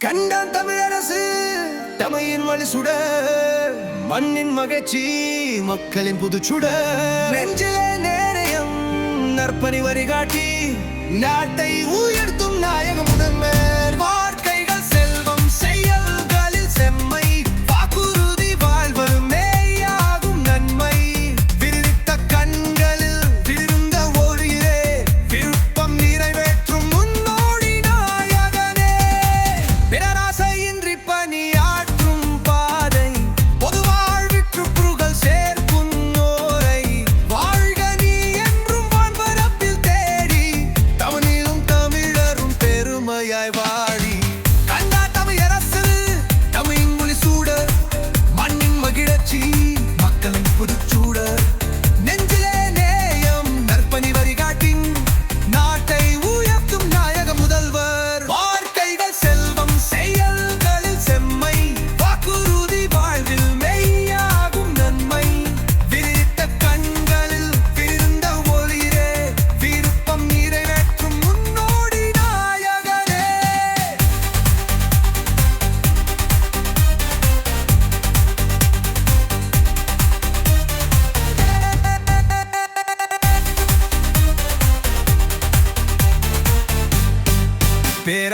கண்டான் தமிழரசு தமிழின் வழி சுட மண்ணின் மகிழ்ச்சி மக்களின் புது சுட நெஞ்சிலே நேரையும் நற்பணி வரிகாட்டி நாட்டை உயர்த்தும் நாயக முதன்மர்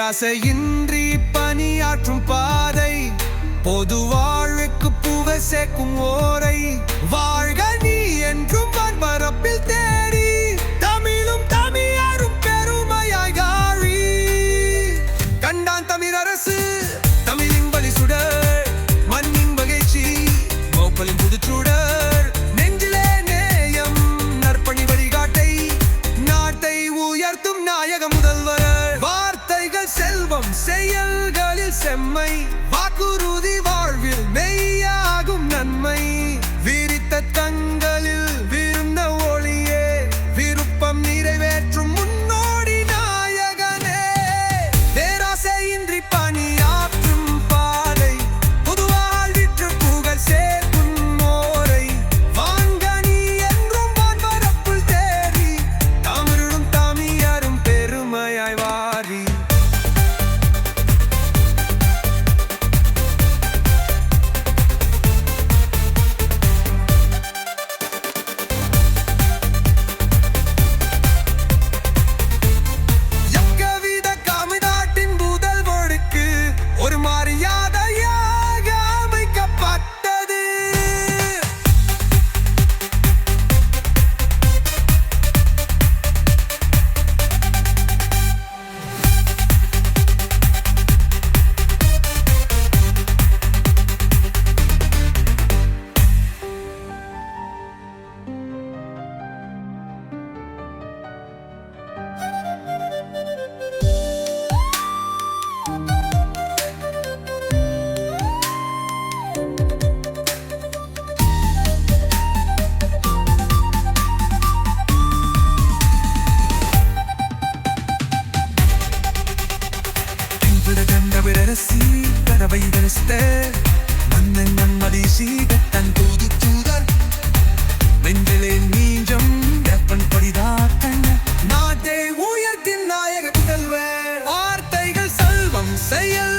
பேராசையின்றி பணியாற்றும் பாதை. பொது வாழ்வுக்கு புகழ் சேர்க்கும் ஓரை. வாழ்க நீ என்றும் பரப்பில் தேடி. தமிழும் தமிழரும் பெருமையாய் காழி கண்டான் தமிழரசு தமிழின் பலி சுடர் செம்மை കടവൈതരസ്തേ മന്നൻ നമ്മടീശി കെട്ടൻ തൂതുത്തൂതർ നെഞ്ചിലെ നീഞ്ചം வெப்பன் படிதாக்கங்க நாட்டை உயர்த்தின் நாயக புதல்வர் வார்த்தைகள் செல்வம் செயல்